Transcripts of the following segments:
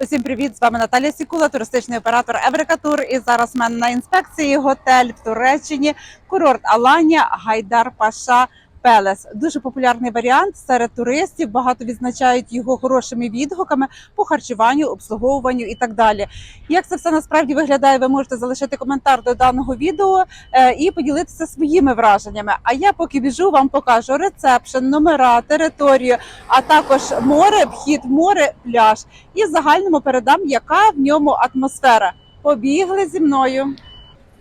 Усім привіт! З вами Наталія Сікула, туристичний оператор Еврикатур. І зараз в мене на інспекції готель в Туреччині, курорт Аланія, Гайдар Паша. Пелес дуже популярний варіант серед туристів. Багато відзначають його хорошими відгуками по харчуванню, обслуговуванню і так далі. Як це все насправді виглядає? Ви можете залишити коментар до даного відео е, і поділитися своїми враженнями. А я поки біжу, вам покажу рецепшн, номера, територію, а також море, вхід море, пляж. І в загальному передам, яка в ньому атмосфера. Побігли зі мною.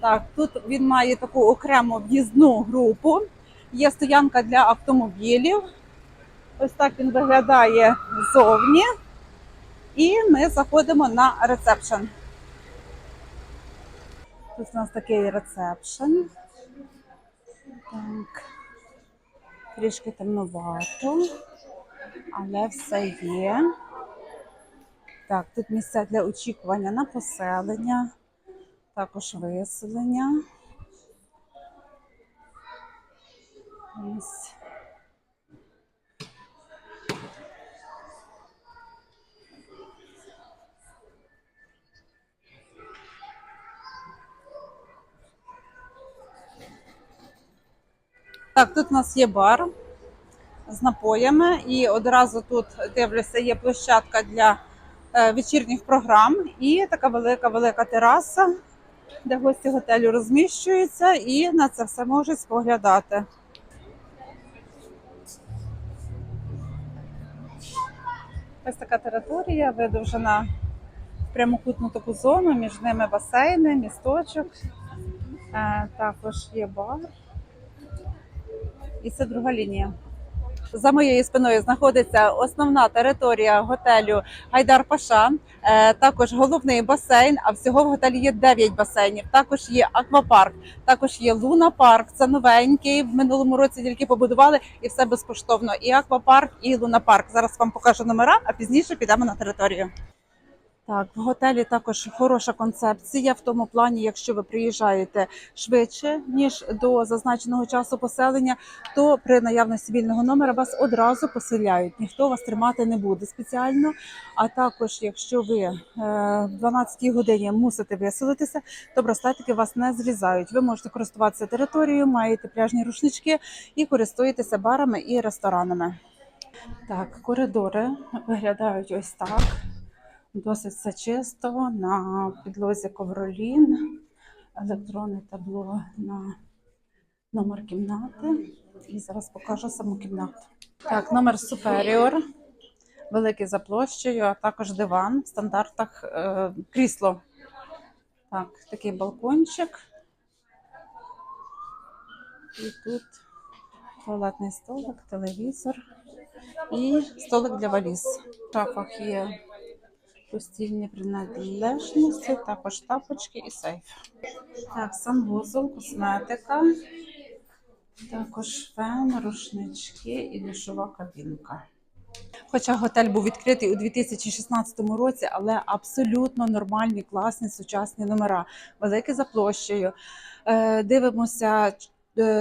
Так, тут він має таку окрему в'їзну групу. Є стоянка для автомобілів. Ось так він виглядає ззовні. І ми заходимо на рецепшн. Тут у нас такий рецепшн. Так. Трішки темновато, але все є. Так, тут місця для очікування на поселення, також виселення. Ось. Так, тут у нас є бар з напоями, і одразу тут дивлюся, є площадка для е, вечірніх програм і така велика велика тераса, де гості готелю розміщуються і на це все можуть споглядати. Ось така територія видовжена в прямокутну таку зону, між ними басейни, місточок. Е, також є бар. І це друга лінія. За моєю спиною знаходиться основна територія готелю Гайдар Паша. Е, також головний басейн. А всього в готелі є 9 басейнів. Також є аквапарк, також є луна парк. Це новенький. В минулому році тільки побудували і все безкоштовно. І аквапарк, і луна парк. Зараз вам покажу номера, а пізніше підемо на територію. Так, в готелі також хороша концепція в тому плані, якщо ви приїжджаєте швидше ніж до зазначеного часу поселення, то при наявності вільного номера вас одразу поселяють. Ніхто вас тримати не буде спеціально. А також, якщо ви е, в 12 годині мусите виселитися, то браслетики вас не зрізають. Ви можете користуватися територією, маєте пляжні рушнички і користуєтеся барами і ресторанами. Так, коридори виглядають ось так. Досить все чисто. На підлозі ковролін, електронне табло на номер кімнати. І зараз покажу саму кімнату. Так, номер Superior, великий за площею, а також диван в стандартах е, крісло. Так, такий балкончик. І тут туалетний столик, телевізор і столик для валіз. В шафах є постільні принадлежності, також тапочки і сейф. Так, санвузол, косметика, також фен, рушнички і душова кабінка. Хоча готель був відкритий у 2016 році, але абсолютно нормальні, класні, сучасні номера, великі за площею. Е, Дивимося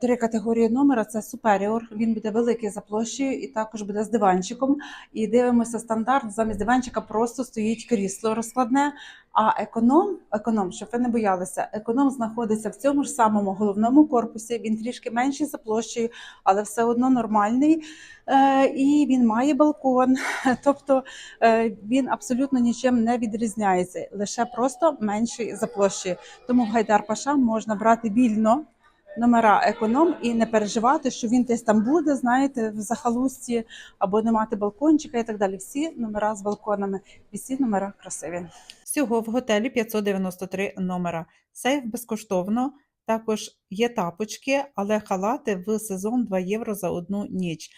три категорії номера: це Superior, він буде великий за площею і також буде з диванчиком. І дивимося стандарт. Замість диванчика просто стоїть крісло розкладне. А економ, економ, щоб ви не боялися, економ знаходиться в цьому ж самому головному корпусі. Він трішки менший за площею, але все одно нормальний. Е, і він має балкон, тобто е, він абсолютно нічим не відрізняється, лише просто менший за площею. Тому в Гайдар Паша можна брати вільно номера економ і не переживати, що він десь там буде, знаєте, в захалусті або не мати балкончика і так далі. Всі номера з балконами, і всі номера красиві. Всього в готелі 593 номера. Сейф безкоштовно. Також є тапочки, але халати в сезон 2 євро за одну ніч.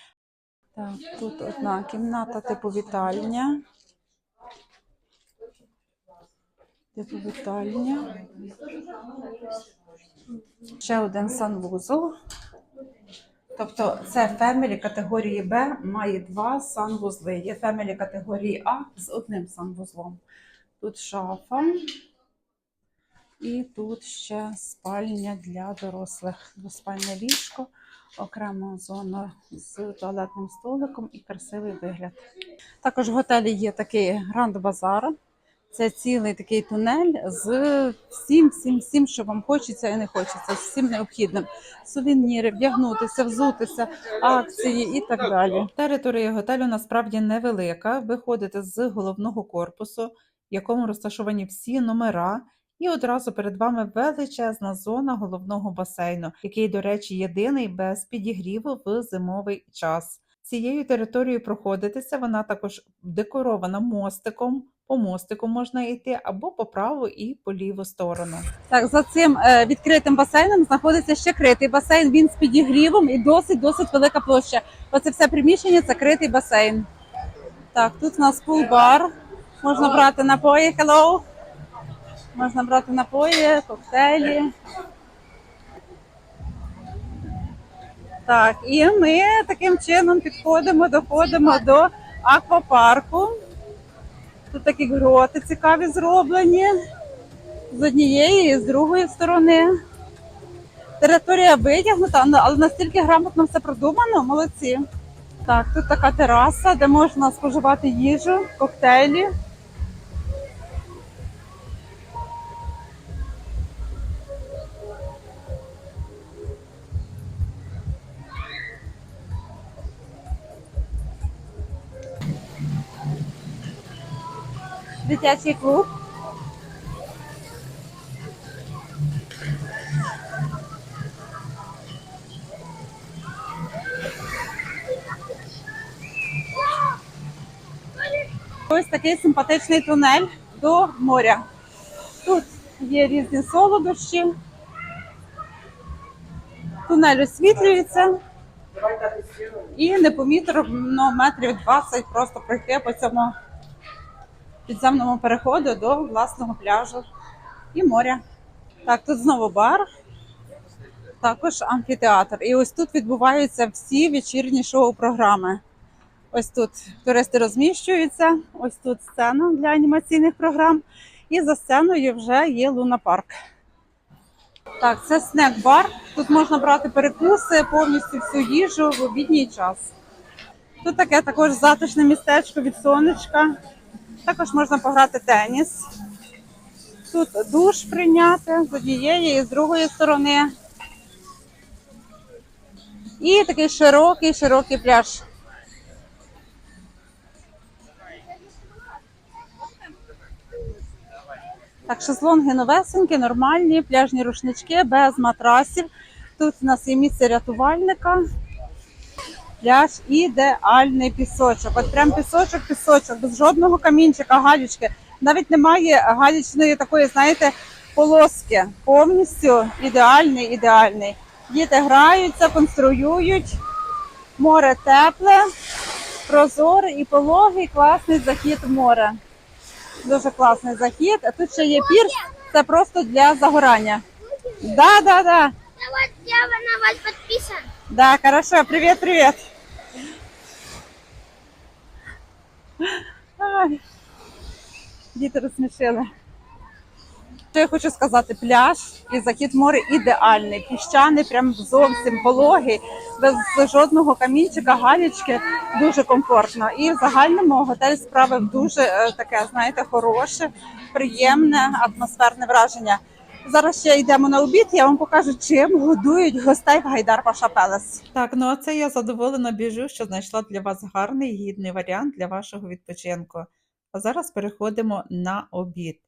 Так, тут одна кімната, типу вітальня. Типу вітальня. Ще один санвузол. Тобто це фемелі категорії Б має два санвузли. Є фемелі категорії А з одним санвузлом. Тут шафа. І тут ще спальня для дорослих, двоспальне ліжко. окрема зона з туалетним столиком і красивий вигляд. Також в готелі є такий гранд базар. Це цілий такий тунель з всім, всім, всім, що вам хочеться і не хочеться, з всім необхідним. Сувеніри, вдягнутися, взутися, акції і так далі. Територія готелю насправді невелика. Ви ходите з головного корпусу, в якому розташовані всі номера. І одразу перед вами величезна зона головного басейну, який, до речі, єдиний без підігріву в зимовий час. Цією територією проходитися, вона також декорована мостиком. По мостику можна йти або по праву і по ліву сторону. Так, за цим е, відкритим басейном знаходиться ще критий басейн. Він з підігрівом і досить досить велика площа. Оце все приміщення це критий басейн. Так, тут у нас пул-бар. Можна брати напої. Hello. Можна брати напої, коктейлі. Так, і ми таким чином підходимо, доходимо до аквапарку. Тут такі гроти цікаві зроблені з однієї і з другої сторони. Територія витягнута, ну, але настільки грамотно все продумано, молодці. Так, тут така тераса, де можна споживати їжу, коктейлі. Дитячий клуб. Ось такий симпатичний тунель до моря. Тут є різні солодощі. Тунель освітлюється. І непомітно метрів 20 просто пройти по цьому підземному переходу до власного пляжу і моря. Так, тут знову бар, також амфітеатр. І ось тут відбуваються всі вечірні шоу-програми. Ось тут туристи розміщуються, ось тут сцена для анімаційних програм. І за сценою вже є лунапарк. Так, це снек-бар. Тут можна брати перекуси, повністю всю їжу в обідній час. Тут таке також затишне містечко від сонечка. Також можна пограти теніс. Тут душ прийняти з однієї і з другої сторони. І такий широкий, широкий пляж. Так, шезлонги новесенькі, нормальні, пляжні рушнички без матрасів. Тут у нас є місце рятувальника. Пляж ідеальний пісочок. От прям пісочок, пісочок, без жодного камінчика, галічки. Навіть немає галічної такої, знаєте, полоски. Повністю ідеальний, ідеальний. Діти граються, конструюють. Море тепле, прозоре і пологий, класний захід в море. Дуже класний захід. А тут ще є пірс, це просто для загорання. Да, да, да. Я на вас подписан. Да, хорошо. Привет, привет. Ай, діти розсмішили. Що я хочу сказати, пляж і захід в море ідеальний, піщаний, прям зовсім пологий, без жодного камінчика, галічки, дуже комфортно. І в загальному готель справив дуже е, таке, знаєте, хороше, приємне, атмосферне враження. Зараз ще йдемо на обід. Я вам покажу, чим годують гостей в Гайдар Паша Пелес. Так, ну а це я задоволена біжу, що знайшла для вас гарний гідний варіант для вашого відпочинку. А зараз переходимо на обід.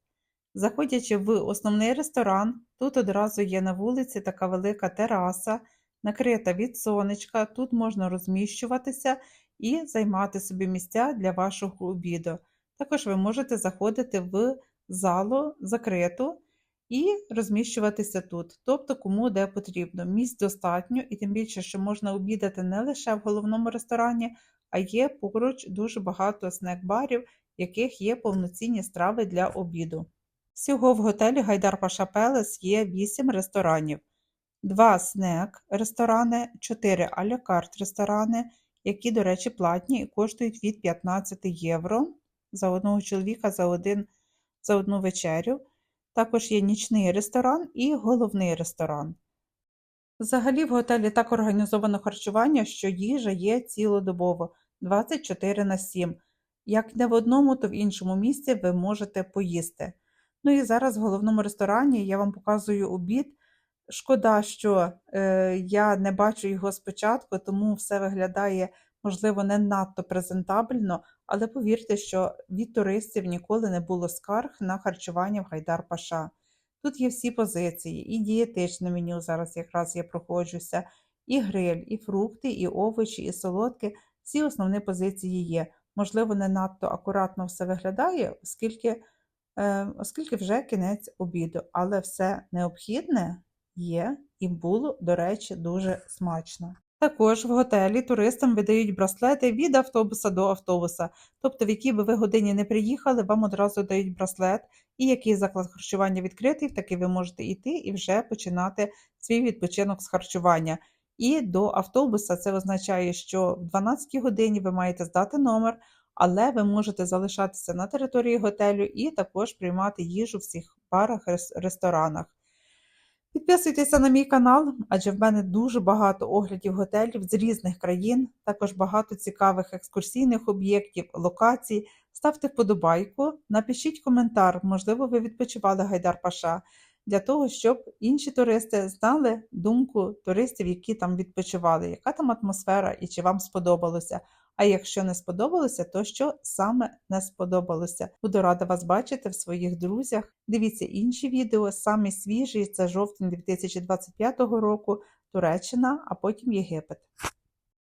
Заходячи в основний ресторан, тут одразу є на вулиці така велика тераса, накрита від сонечка. Тут можна розміщуватися і займати собі місця для вашого обіду. Також ви можете заходити в залу закриту і розміщуватися тут, тобто кому де потрібно. Місць достатньо, і тим більше, що можна обідати не лише в головному ресторані, а є поруч дуже багато снек-барів, в яких є повноцінні страви для обіду. Всього в готелі Гайдар Паша Пелес є 8 ресторанів, 2 снек ресторани, 4 алякарт ресторани, які, до речі, платні і коштують від 15 євро за одного чоловіка за, один, за одну вечерю. Також є нічний ресторан і головний ресторан. Взагалі в готелі так організовано харчування, що їжа є цілодобово 24 на 7. Як не в одному, то в іншому місці ви можете поїсти. Ну і зараз в головному ресторані я вам показую обід. Шкода, що е, я не бачу його спочатку, тому все виглядає, можливо, не надто презентабельно, але повірте, що від туристів ніколи не було скарг на харчування в Гайдар Паша. Тут є всі позиції, і дієтичне меню, зараз якраз я проходжуся, і гриль, і фрукти, і овочі, і солодкі. Всі основні позиції є. Можливо, не надто акуратно все виглядає, оскільки, е, оскільки вже кінець обіду, але все необхідне є і було, до речі, дуже смачно. Також в готелі туристам видають браслети від автобуса до автобуса. Тобто, в якій би ви годині не приїхали, вам одразу дають браслет, і який заклад харчування відкритий, в такий ви можете йти і вже починати свій відпочинок з харчування. І до автобуса це означає, що в 12 годині ви маєте здати номер, але ви можете залишатися на території готелю і також приймати їжу в всіх барах, рес- ресторанах. Підписуйтеся на мій канал, адже в мене дуже багато оглядів готелів з різних країн, також багато цікавих екскурсійних об'єктів, локацій. Ставте вподобайку, напишіть коментар, можливо, ви відпочивали Гайдар Паша, для того, щоб інші туристи знали думку туристів, які там відпочивали, яка там атмосфера і чи вам сподобалося. А якщо не сподобалося, то що саме не сподобалося? Буду рада вас бачити в своїх друзях. Дивіться інші відео, самі свіжі, це жовтень 2025 року, Туреччина, а потім Єгипет.